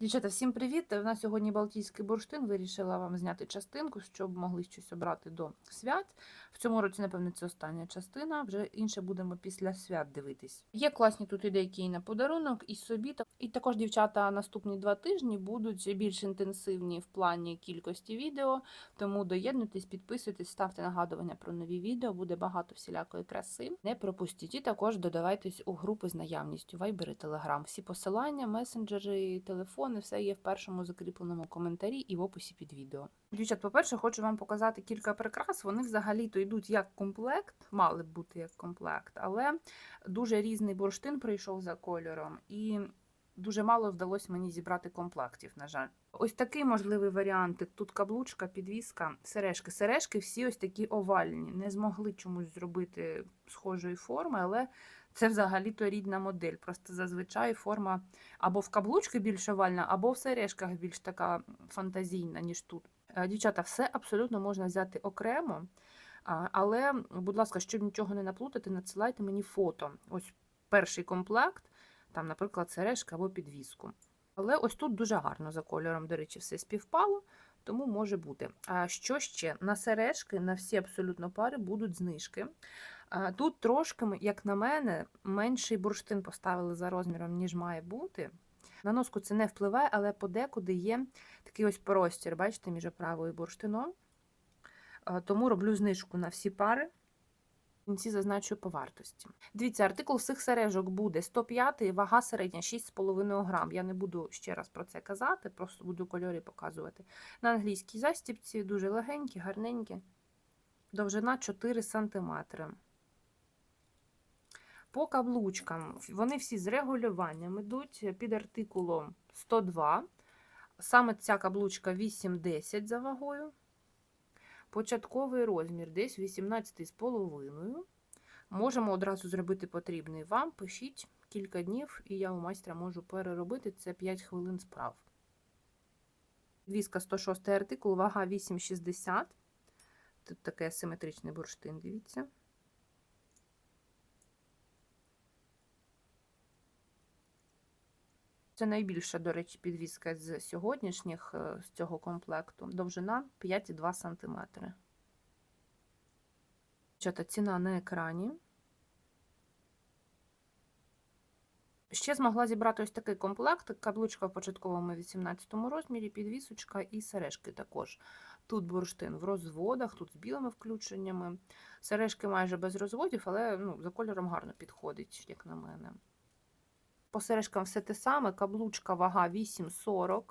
Дівчата, всім привіт! У нас сьогодні Балтійський бурштин. Вирішила вам зняти частинку, щоб могли щось обрати до свят. В цьому році, напевно, це остання частина. Вже інше будемо після свят дивитись. Є класні тут ідейки і на подарунок, і собі. І також дівчата наступні два тижні будуть більш інтенсивні в плані кількості відео. Тому доєднуйтесь, підписуйтесь, ставте нагадування про нові відео. Буде багато всілякої краси. Не пропустіть. І також додавайтесь у групи з наявністю. Вайбери, Телеграм. Всі посилання, месенджери, телефони, все є в першому закріпленому коментарі і в описі під відео. Дівчат, по-перше, хочу вам показати кілька прикрас. Вони взагалі-то йдуть як комплект, мали б бути як комплект, але дуже різний бурштин прийшов за кольором, і дуже мало вдалося мені зібрати комплектів, на жаль. Ось такий можливий варіант. Тут каблучка, підвіска, сережки. Сережки всі ось такі овальні. Не змогли чомусь зробити схожої форми, але це взагалі-то рідна модель. Просто зазвичай форма або в каблучки більш овальна, або в сережках більш така фантазійна, ніж тут. Е, Дівчата, все абсолютно можна взяти окремо. Але, будь ласка, щоб нічого не наплутати, надсилайте мені фото. Ось перший комплект, там, наприклад, сережка або підвіску. Але ось тут дуже гарно за кольором, до речі, все співпало, тому може бути. А що ще? На сережки, на всі абсолютно пари будуть знижки. Тут трошки, як на мене, менший бурштин поставили за розміром, ніж має бути. На носку це не впливає, але подекуди є такий ось простір, бачите, між оправою і бурштином. Тому роблю знижку на всі пари. В кінці зазначу по вартості. Дивіться, артикул всіх сережок буде 105, вага середня 6,5 грам. Я не буду ще раз про це казати, просто буду кольори показувати. На англійській застіпці дуже легенькі, гарненькі. Довжина 4 см. По каблучкам вони всі з регулюванням йдуть під артикулом 102. Саме ця каблучка 8-10 за вагою. Початковий розмір десь 18,5. Можемо одразу зробити потрібний вам. Пишіть кілька днів, і я у майстра можу переробити це 5 хвилин справ. Віска 106 артикул, вага 8,60. Тут такий асиметричний бурштин, дивіться. Це найбільша, до речі, підвіска з сьогоднішніх е, з цього комплекту. Довжина 5,2 см. Чата ціна на екрані. Ще змогла зібрати ось такий комплект. Каблучка в початковому 18 розмірі, підвісочка і сережки також. Тут бурштин в розводах, тут з білими включеннями. Сережки майже без розводів, але ну, за кольором гарно підходить, як на мене. По сережкам все те саме. Каблучка вага 8,40.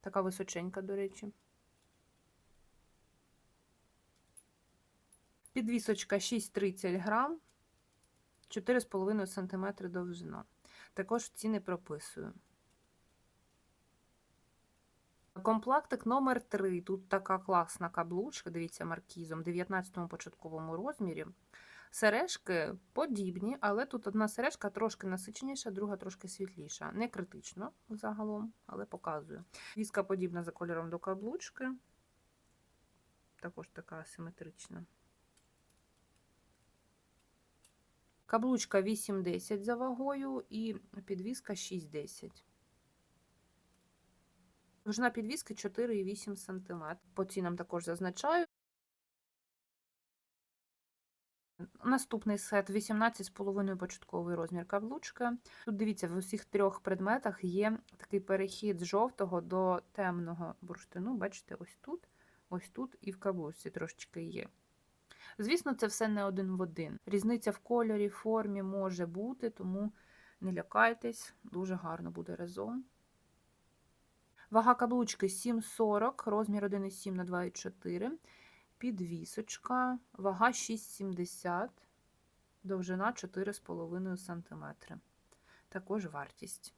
Така височенька, до речі. Підвісочка 6,30 грам, 4,5 см довжина. Також ціни прописую. Комплектик номер 3. Тут така класна каблучка, дивіться, маркізом, в 19 початковому розмірі. Сережки подібні, але тут одна сережка трошки насиченіша, друга трошки світліша. Не критично загалом, але показую. Віска подібна за кольором до каблучки. Також така асиметрична. Каблучка 8,10 за вагою і підвіска 6,10. Довжина підвіски 4,8 см. По цінам також зазначаю. Наступний сет 18,5 початковий розмір каблучка. Тут дивіться, в усіх трьох предметах є такий перехід з жовтого до темного бурштину. Бачите, ось тут, ось тут і в каблучці трошечки є. Звісно, це все не один в один. Різниця в кольорі, формі може бути, тому не лякайтесь, дуже гарно буде разом. Вага каблучки 7,40, розмір 1,7 на 2,4. Підвісочка, вага 6,70, довжина 4,5 см. Також вартість.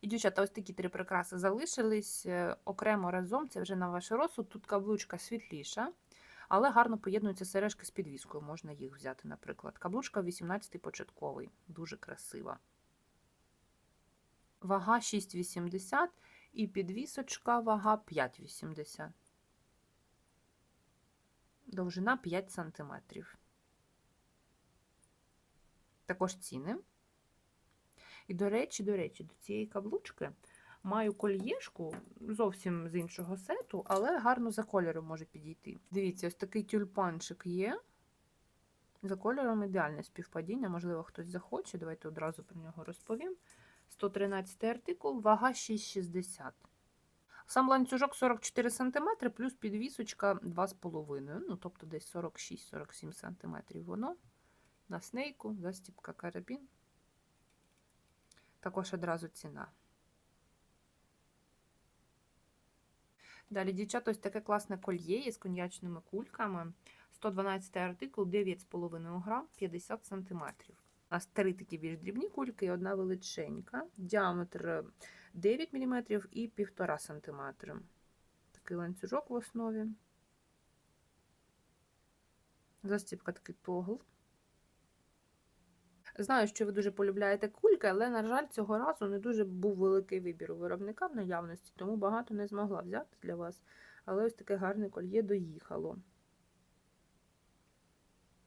І, дівчата, ось такі три прикраси залишились е, окремо разом, це вже на ваш розсуд. Тут каблучка світліша, але гарно поєднуються сережки з підвіскою. Можна їх взяти, наприклад. Каблучка 18 початковий, дуже красива. Вага 6,80 і підвісочка вага 5,80. Довжина 5 см. Також ціни. І до речі, до речі, до цієї каблучки маю кольєшку зовсім з іншого сету, але гарно за кольором може підійти. Дивіться, ось такий тюльпанчик є. За кольором ідеальне співпадіння, можливо, хтось захоче. Давайте одразу про нього розповім. 113 артикул, вага 6,60. Сам ланцюжок 44 см, плюс підвісочка 2,5 ну, тобто десь 46-47 см воно. На снейку, застіпка карабін. Також одразу ціна. Далі, дівчата, ось таке класне кольє є з коньячними кульками. 112 артикул, 9,5 грам, 50 см. У нас три такі більш дрібні кульки і одна величенька. Діаметр 9 мм і 1,5 см. Такий ланцюжок в основі. Застіпка такий тогл. Знаю, що ви дуже полюбляєте кульки, але, на жаль, цього разу не дуже був великий вибір у виробника в наявності, тому багато не змогла взяти для вас. Але ось таке гарне кольє доїхало.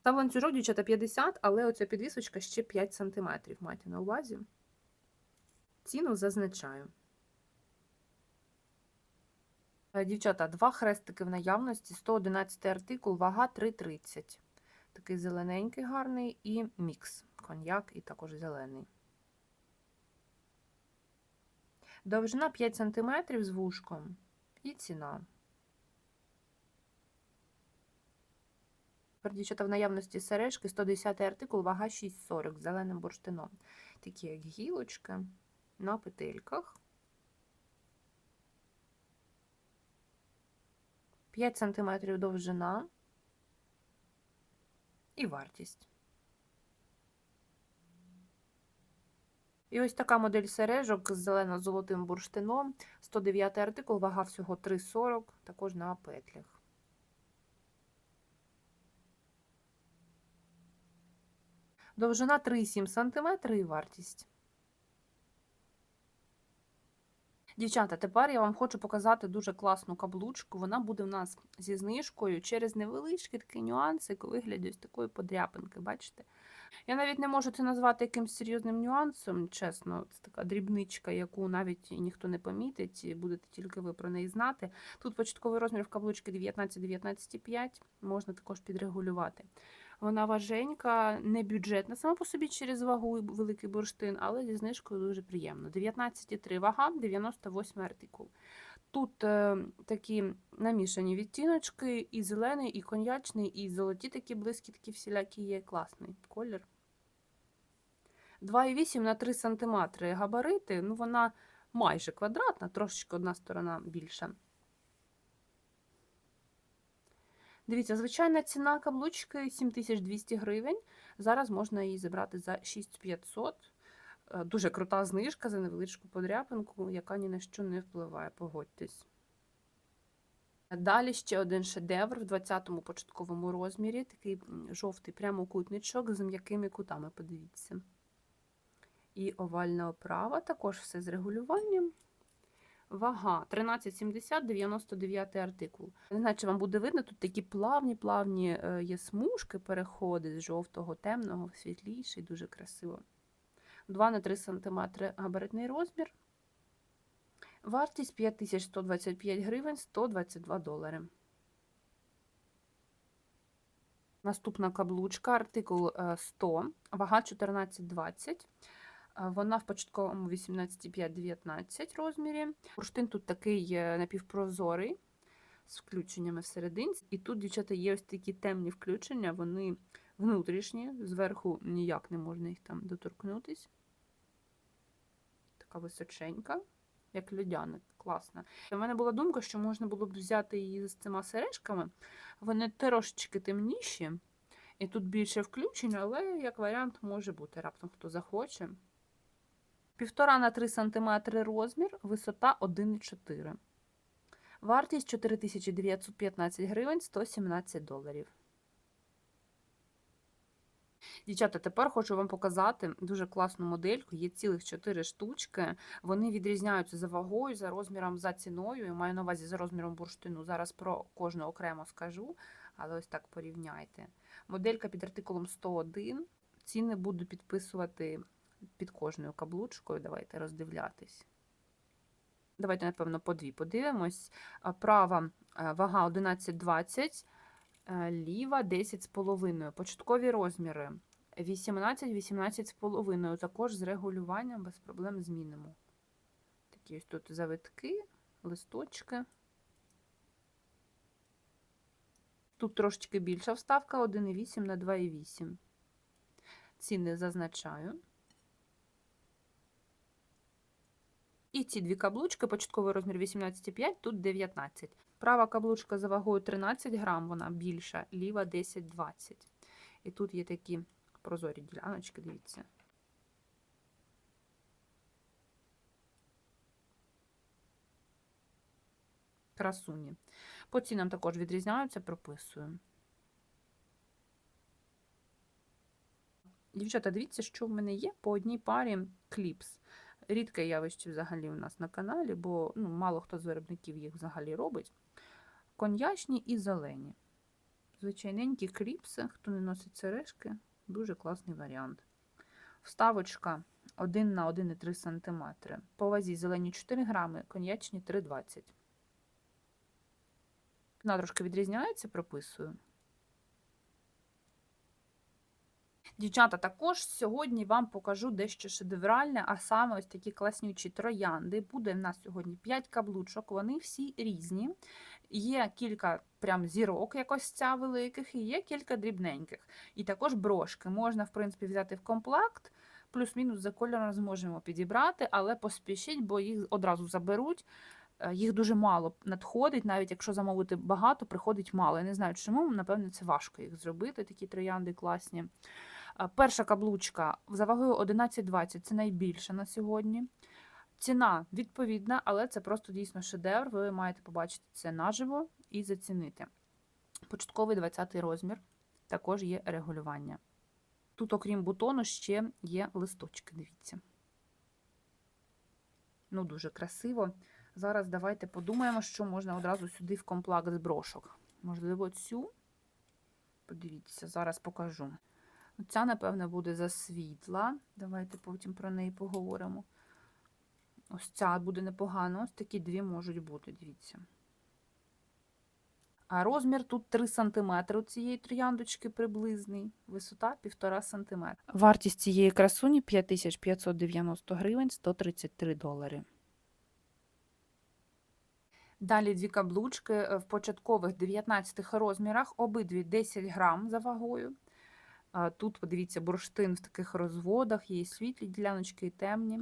Там ланцюжок, дівчата, 50, але оця підвісочка ще 5 см. Майте на увазі. Ціну зазначаю. Е, Дівчата, два хрестики в наявності, 111 артикул, вага 3,30. Такий зелененький гарний і мікс. Коньяк і також зелений. Довжина 5 см з вушком. І ціна. Тепер, Дівчата, в наявності сережки 110 артикул, вага 6,40 з зеленим бурштином. Такі як гілочки на петельках. 5 см довжина і вартість. І ось така модель сережок з зелено-золотим бурштином. 109 артикул, вага всього 3,40, також на петлях. Довжина 3,7 см і вартість. Дівчата, тепер я вам хочу показати дуже класну каблучку. Вона буде в нас зі знижкою через невеличкі такі нюанси у вигляді ось такої подряпинки, бачите? Я навіть не можу це назвати якимось серйозним нюансом, чесно, це така дрібничка, яку навіть ніхто не помітить, будете тільки ви про неї знати. Тут початковий розмір в каблучки 19-19,5, можна також підрегулювати. Вона важенька, не бюджетна сама по собі через вагу і великий бурштин, але зі знижкою дуже приємно. 19,3 вага, 98 артикул. Тут е, такі намішані відтіночки, і зелений, і коньячний, і золоті такі блискітки всілякі є. Класний колір. 2,8 на 3 см габарити. Ну, вона майже квадратна, трошечки одна сторона більша. Дивіться, звичайна ціна каблучки 7200 гривень. Зараз можна її забрати за 6500. Е, Дуже крута знижка за невеличку подряпинку, яка ні на що не впливає, погодьтесь. Далі ще один шедевр в 20-му початковому розмірі, такий жовтий прямокутничок з м'якими кутами, подивіться. І овальна оправа, також все з регулюванням. Вага 13,70, 99 артикул. Не знаю, чи вам буде видно, тут такі плавні-плавні е, є смужки, переходи з жовтого, темного, світліший, дуже красиво. 2 на 3 см габаритний розмір. Вартість 5125 гривень 122 долари. Наступна каблучка, артикул 100, вага 14,20. Вона в початковому 18,5-19 розмірі. Бурштин тут такий е, напівпрозорий з включеннями всередині. І тут, дівчата, є ось такі темні включення, вони внутрішні, зверху ніяк не можна їх там доторкнутись. Така височенька, як льодяник, класна. У мене була думка, що можна було б взяти її з цими сережками. Вони трошечки темніші, і тут більше включень, але як варіант може бути, раптом хто захоче. 1,5 на 3 см розмір, висота 1,4 Вартість 4915 гривень 117 доларів. Дівчата, тепер хочу вам показати дуже класну модельку. Є цілих 4 штучки. Вони відрізняються за вагою, за розміром, за ціною. Я маю на увазі за розміром бурштину. Зараз про кожну окремо скажу, але ось так порівняйте. Моделька під артикулом 101. Ціни буду підписувати під кожною каблучкою. Давайте роздивлятись. Давайте, напевно, по дві подивимось. Права е, вага 11,20, е, ліва 10,5. Початкові розміри 18, 18,5. Також з регулюванням без проблем змінимо. Такі ось тут завитки, листочки. Тут трошечки більша вставка 1,8 на 2,8. Ціни зазначаю. І ці дві каблучки, початковий розмір 18,5, тут 19. Права каблучка за вагою 13 грам, вона більша, ліва 10-20. І тут є такі прозорі діляночки, дивіться. Красуні. По цінам також відрізняються, прописую. Дівчата, дивіться, що в мене є по одній парі кліпс. Рідке явище взагалі у нас на каналі, бо ну, мало хто з виробників їх взагалі робить. Коньячні і зелені. Звичайненькі кліпси, хто не носить сережки, дуже класний варіант. Вставочка 1 на 1,3 см. По вазі зелені 4 грами, коньячні 3,20 Вона трошки відрізняється, прописую. Дівчата, також сьогодні вам покажу дещо шедевральне, а саме ось такі класнючі троянди. Буде в нас сьогодні 5 каблучок, вони всі різні. Є кілька прям зірок, якось ця великих, і є кілька дрібненьких. І також брошки. Можна, в принципі, взяти в комплект, плюс-мінус за кольором зможемо підібрати, але поспішіть, бо їх одразу заберуть. Е, Їх дуже мало надходить, навіть якщо замовити багато, приходить мало. Я не знаю чому, напевно, це важко їх зробити, такі троянди класні. А, Перша каблучка за вагою 11,20 це найбільша на сьогодні. Ціна відповідна, але це просто дійсно шедевр. Ви маєте побачити це наживо і зацінити. Початковий 20 розмір, також є регулювання. Тут, окрім бутону, ще є листочки, дивіться. Ну, дуже красиво. Зараз давайте подумаємо, що можна одразу сюди в комплект з брошок. Можливо, цю. Подивіться, зараз покажу. Ця, напевне, буде засвітла. Давайте потім про неї поговоримо. Ось ця буде непогано. Ось такі дві можуть бути, дивіться. А розмір тут 3 см у цієї трояндочки приблизний, висота 1,5 см. Вартість цієї красуні 5590 гривень 133 долари. Далі дві каблучки е, в початкових 19 розмірах, обидві 10 грам за вагою. Тут, подивіться, бурштин в таких розводах, є світлі діляночки, і темні.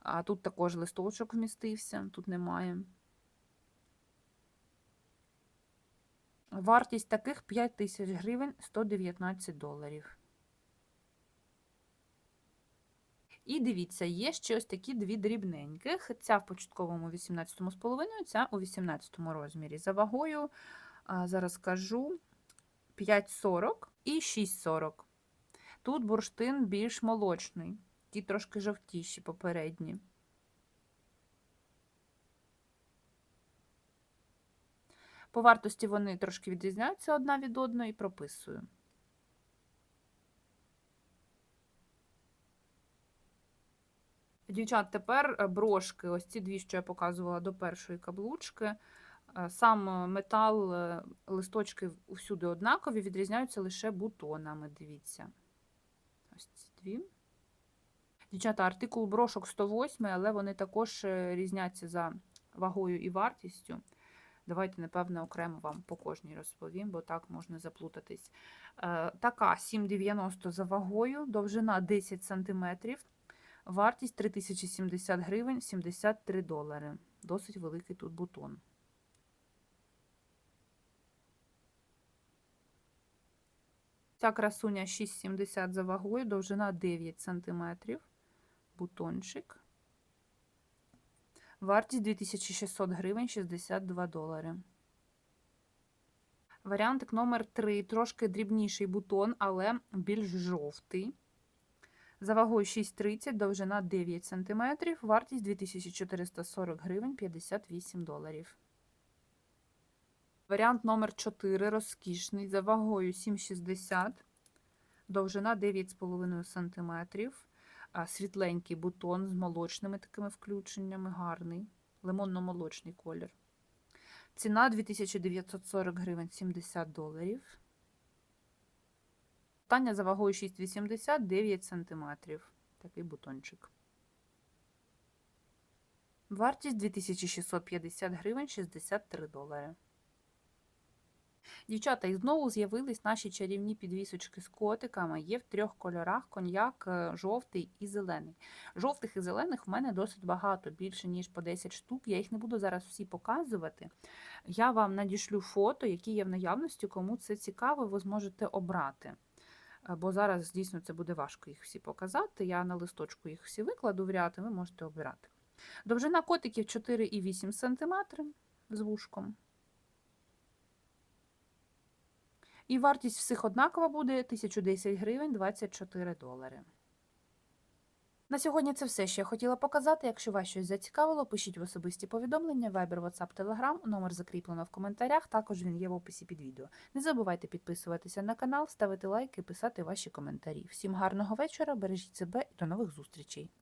А Тут також листочок вмістився, тут немає. Вартість таких 5 тисяч гривень 119 доларів. І дивіться, є ще ось такі дві дрібненьких. Ця в початковому 18,5, ця у 18 розмірі. За вагою, зараз скажу, 5,40 і 6,40. Тут бурштин більш молочний, ті трошки жовтіші попередні. По вартості вони трошки відрізняються одна від одної, прописую. Дівчат, тепер е, брошки, ось ці дві, що я показувала до першої каблучки. Е, Сам е, метал, листочки всюди однакові, відрізняються лише бутонами. Дивіться. Дві. Дівчата, артикул брошок 108, але вони також е, різняться за вагою і вартістю. Давайте, напевно, окремо вам по кожній розповім, бо так можна заплутатись. Е, Така 7,90 за вагою, довжина 10 см, вартість 3070 гривень, 73 долари. Досить великий тут бутон. Ця красуня 6,70 за вагою, довжина 9 см, бутончик. Вартість 2600 гривень 62 долари. Варіантик номер 3 трошки дрібніший бутон, але більш жовтий. За вагою 6,30, довжина 9 см, вартість 2440 гривень 58 доларів. Варіант номер 4 розкішний, за вагою 7,60, довжина 9,5 см. Світленький бутон з молочними такими включеннями, гарний, лимонно-молочний колір. Ціна 2940 гривень 70 доларів. Тання за вагою 6,80 9 см. Такий бутончик. Вартість 2650 гривень 63 долари. Дівчата, і знову з'явились наші чарівні підвісочки з котиками. Є в трьох кольорах: коньяк, е, жовтий і зелений. Жовтих і зелених в мене досить багато, більше ніж по 10 штук. Я їх не буду зараз всі показувати. Я вам надішлю фото, які є в наявності. Кому це цікаво, ви зможете обрати. Е, Бо зараз дійсно це буде важко їх всі показати. Я на листочку їх всі викладу в ряд, і ви можете обирати. Довжина котиків 4,8 см з вушком. І вартість всіх однакова буде 1010 гривень 24 долари. На сьогодні це все, що я хотіла показати. Якщо вас щось зацікавило, пишіть в особисті повідомлення, Viber, WhatsApp, Telegram, номер закріплено в коментарях, також він є в описі під відео. Не забувайте підписуватися на канал, ставити лайки, писати ваші коментарі. Всім гарного вечора, бережіть себе і до нових зустрічей!